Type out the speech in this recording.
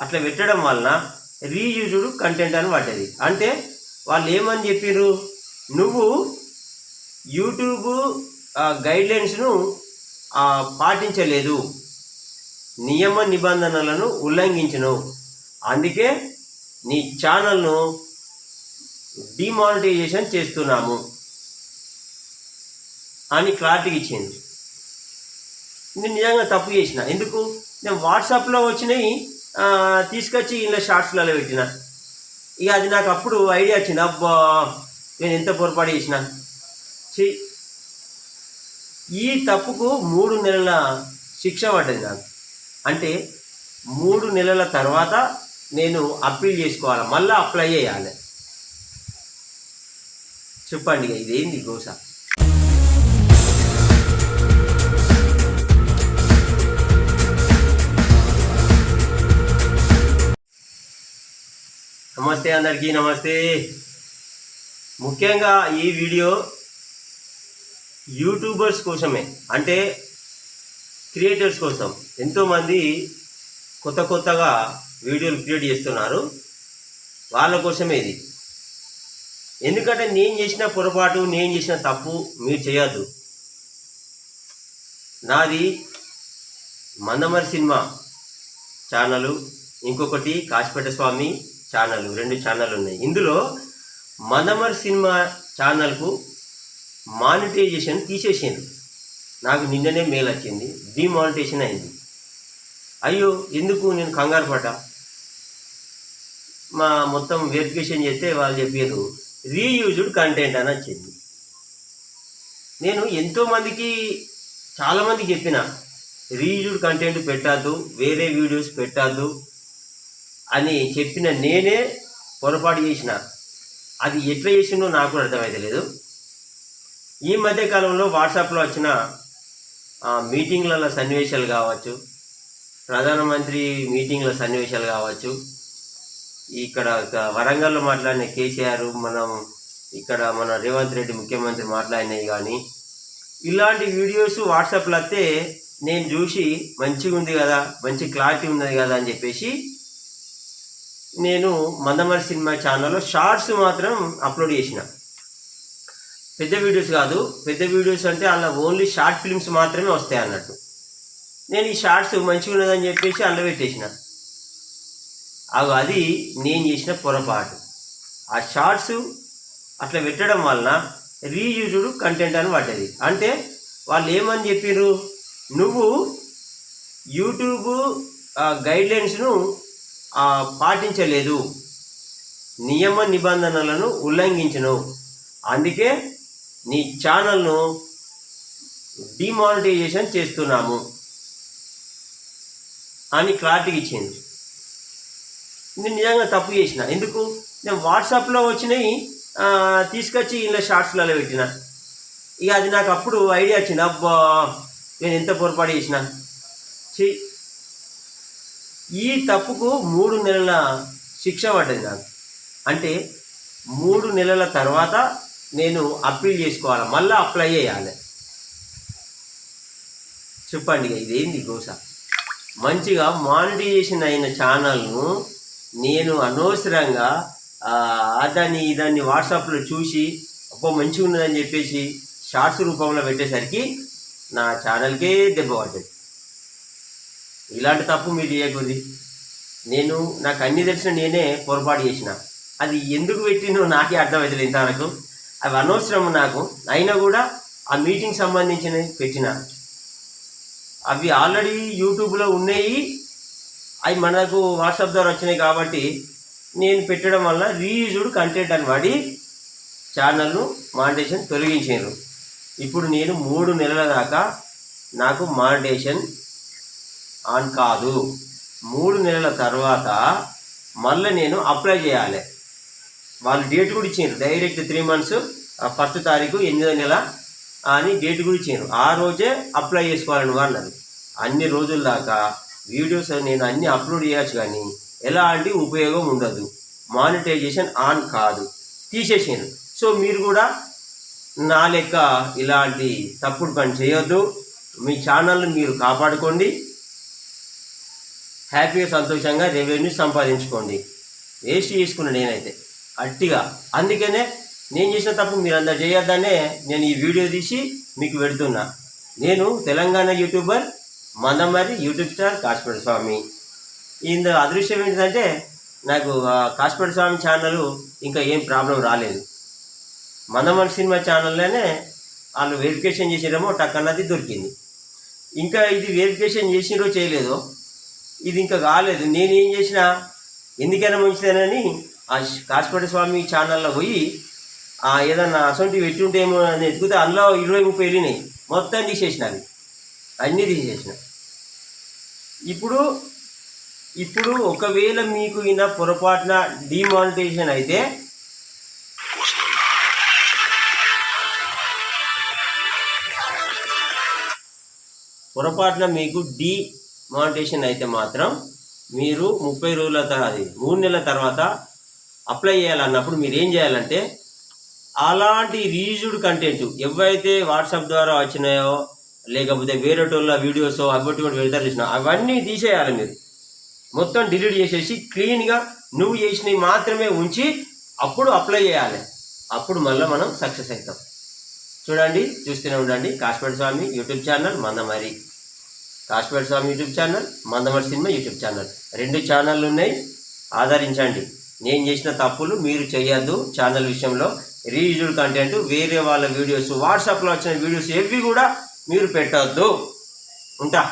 అట్లా పెట్టడం వలన రీయూజ్డ్ కంటెంట్ అని పడ్డది. అంటే వాళ్ళు ఏమని చెప్పారు నువ్వు యూట్యూబ్ గైడ్లైన్స్ను పాటించలేదు. నియమ నిబంధనలను ఉల్లంఘించను. అందుకే నీ ఛానల్ను డిమానిటైజేషన్ చేస్తున్నాము అని క్లారిటీ ఇచ్చింది నేను నిజంగా తప్పు చేసిన. ఎందుకు? నేను వాట్సాప్లో వచ్చినాయి తీసుకొచ్చి ఇలా షార్ట్స్లలో పెట్టిన. ఇక అది నాకు అప్పుడు ఐడియా వచ్చింది. అబ్బా నేను ఎంత పొరపాటు చేసిన. ఛీ. ఈ తప్పుకు మూడు నెలల శిక్ష పడ్డది నాకు. అంటే మూడు నెలల తర్వాత నేను అప్పీల్ చేసుకోవాలి? మళ్ళీ అప్లై చేయాలి. చెప్పండి ఇక ఇదేంది గోసా నమస్తే అందరికీ నమస్తే. ముఖ్యంగా ఈ వీడియో యూట్యూబర్స్ కోసమే అంటే క్రియేటర్స్ కోసం. ఎంతోమంది కొత్త కొత్తగా వీడియోలు క్రియేట్ చేస్తున్నారు. వాళ్ళ కోసమే ఇది. ఎందుకంటే నేను చేసిన పొరపాటు నేను చేసిన తప్పు మీరు చేయొద్దు. నాది మందమరి సినిమా ఛానల్. ఇంకొకటి కాశీపేట స్వామి. ఛానల్ రెండు ఛానల్ ఉన్నాయి ఇందులో మనమర్ సినిమా ఛానల్కు మానిటైజేషన్ తీసేసింది నాకు నిన్ననే మెయిల్ వచ్చింది. డిమానిటైజేషన్ అయింది. అయ్యో ఎందుకు నేను కంగారు పడ్డా? మా మొత్తం వెరిఫికేషన్ చేస్తే వాళ్ళు చెప్పారు రీయూజ్డ్ కంటెంట్ అని వచ్చింది. నేను ఎంతోమందికి చాలామందికి చెప్పిన రీయూజ్డ్ కంటెంట్ పెట్టద్దు వేరే వీడియోస్ పెట్టద్దు అని చెప్పిన నేనే పొరపాటు చేసిన. అది ఎట్లా చేసిందో నాకు కూడా అర్థమైతలేదు ఈ మధ్యకాలంలో వాట్సాప్లో వచ్చిన మీటింగ్లలో సన్నివేశాలు కావచ్చు ప్రధానమంత్రి మీటింగ్ల సన్నివేశాలు కావచ్చు ఇక్కడ ఒక వరంగల్లో మాట్లాడిన కేసీఆర్ మనం ఇక్కడ మన రేవంత్ రెడ్డి ముఖ్యమంత్రి మాట్లాడినవి కానీ ఇలాంటి వీడియోస్ వాట్సాప్లో వస్తే నేను చూసి మంచిగా ఉంది కదా మంచి క్లారిటీ ఉన్నది కదా అని చెప్పేసి నేను మందమరి సినిమా ఛానల్లో షార్ట్స్ మాత్రం అప్లోడ్ చేసిన. పెద్ద వీడియోస్ కాదు పెద్ద వీడియోస్ అంటే అలా ఓన్లీ షార్ట్ ఫిల్మ్స్ మాత్రమే వస్తాయి అన్నట్టు. నేను ఈ షార్ట్స్ మంచిగా ఉన్నదని చెప్పేసి అందులో పెట్టేసిన. అవి అది నేను చేసిన పొరపాటు. ఆ షార్ట్స్ అట్లా పెట్టడం వలన రీయూజ్డ్ కంటెంట్ అని పడ్డది. అంటే వాళ్ళు ఏమని చెప్పారు నువ్వు యూట్యూబ్ గైడ్లైన్స్ను పాటించలేదు. నియమ నిబంధనలను ఉల్లంఘించను. అందుకే నీ ఛానల్ను డిమానిటైజేషన్ చేస్తున్నాము అని క్లారిటీ ఇచ్చింది నేను నిజంగా తప్పు చేసిన. ఎందుకు? నేను వాట్సాప్లో వచ్చినాయి తీసుకొచ్చి ఇలా షార్ట్స్లలో పెట్టిన. ఇక అది నాకు అప్పుడు ఐడియా వచ్చింది. అబ్బా నేను ఎంత పొరపాటు చేసిన. ఈ తప్పుకు మూడు నెలల శిక్ష పడ్డది నాకు. అంటే మూడు నెలల తర్వాత నేను అప్పీల్ చేసుకోవాలి. మళ్ళీ అప్లై చేయాలి. చెప్పండి ఇదేంది గోస? మంచిగా మానిటైజేషన్ అయిన ఛానల్ను నేను అనవసరంగా దాన్ని దాన్ని ఇదాన్ని వాట్సాప్లో చూసి అబ్బో మంచిగా ఉన్నదని చెప్పేసి షార్ట్స్ రూపంలో పెట్టేసరికి నా ఛానల్కే దెబ్బ పడ్డది. ఇలాంటి తప్పు మీరు చేయకూడదు. నేను నాకు అన్ని తెలిసిన నేనే పొరపాటు చేసిన. అది ఎందుకు పెట్టినో నాకే అర్థమవుతుంది ఇంతవరకు. అవి అనవసరం నాకు. అయినా కూడా ఆ మీటింగ్ సంబంధించినవి పెట్టిన. అవి ఆల్రెడీ యూట్యూబ్లో ఉన్నాయి. అవి మనకు వాట్సాప్ ద్వారా వచ్చినాయి కాబట్టి నేను పెట్టడం వల్ల రీయూజ్డ్ కంటెంట్ అని వాడి ఛానల్ను మానిటేషన్ తొలగించారు. ఇప్పుడు నేను మూడు నెలల దాకా నాకు మానిటేషన్ ఆన్ కాదు. మూడు నెలల తర్వాత మళ్ళీ నేను అప్లై చేయాలి. వాళ్ళు డేట్ కూడా ఇచ్చారు డైరెక్ట్ త్రీ మంత్స్ ఫస్ట్ తారీఖు ఎనిమిదో నెల అని డేట్ కూడా ఇచ్చారు ఆ రోజే అప్లై చేసుకోవాలని నువ్వు అన్నారు. అన్ని రోజుల దాకా వీడియోస్ నేను అన్ని అప్లోడ్ చేయొచ్చు కానీ ఎలాంటి ఉపయోగం ఉండదు. మానిటైజేషన్ ఆన్ కాదు. తీసేసాను సో మీరు కూడా నా లెక్క ఇలాంటి తప్పుడు పని చేయొద్దు. మీ ఛానల్ని మీరు కాపాడుకోండి. హ్యాపీగా సంతోషంగా రెవెన్యూ సంపాదించుకోండి. వేస్ట్ చేసుకున్నా నేనైతే. అట్టిగా అందుకనే నేను చేసిన తప్పు మీరు అందరు చేయొద్దనే నేను ఈ వీడియో తీసి మీకు పెడుతున్నా. నేను Telangana YouTuber Mandamarri YouTube star Kashmira Swamy. ఇందు అదృశ్యం ఏంటంటే నాకు ఆ కాశ్మీర స్వామి ఛానల్ ఇంకా ఏం ప్రాబ్లం రాలేదు. మందమరి సినిమా ఛానల్లోనే వాళ్ళు వెరిఫికేషన్ చేసిరేమో టక్ అన్నది దొరికింది. ఇంకా ఇది వెరిఫికేషన్ చేసినో చేయలేదో ఇది ఇంకా కాలేదు. నేనేం చేసిన ఎందుకైనా మంచిదేనని ఆ కాశపేట స్వామి ఛానల్లో పోయి ఆ ఏదన్నా అసొంటి పెట్టి అని ఎత్తుకుతే అందులో ఇరవై ముప్పై వెళ్ళినాయి మొత్తం తీసేసిన అవి అన్నీ తీసేసిన. ఇప్పుడు ఇప్పుడు ఒకవేళ మీకు ఈయన పొరపాటున డిమానిటైజేషన్ అయితే పొరపాటున మీకు డి మానిటేషన్ అయితే మాత్రం మీరు ముప్పై రోజుల తర్వాత అది మూడు నెలల తర్వాత అప్లై చేయాలన్నప్పుడు మీరు ఏం చేయాలంటే అలాంటి రీజుడ్ కంటెంట్ ఎవరైతే వాట్సాప్ ద్వారా వచ్చినాయో లేకపోతే వేరేటోళ్ళ వీడియోస్ అవి వెళ్తారు చూసిన అవన్నీ తీసేయాలి మీరు. మొత్తం డిలీట్ చేసేసి క్లీన్గా నువ్వు చేసినవి మాత్రమే ఉంచి అప్పుడు అప్లై చేయాలి. అప్పుడు మళ్ళీ మనం సక్సెస్ అవుతాం. చూడండి చూస్తూనే ఉండండి. Kashmir Swami YouTube channel Mandamarri. Kashmir Swami YouTube channel Mandamarri cinema YouTube channel. రెండు ఛానళ్ళు ఉన్నాయి ఆదరించండి. నేను చేసిన తప్పులు మీరు చేయొద్దు. ఛానల్ విషయంలో రీయూజ్డ్ కంటెంట్ వేరే వాళ్ళ వీడియోస్ వాట్సాప్లో వచ్చిన వీడియోస్ ఏవి కూడా మీరు పెట్టొద్దు. ఉంటా?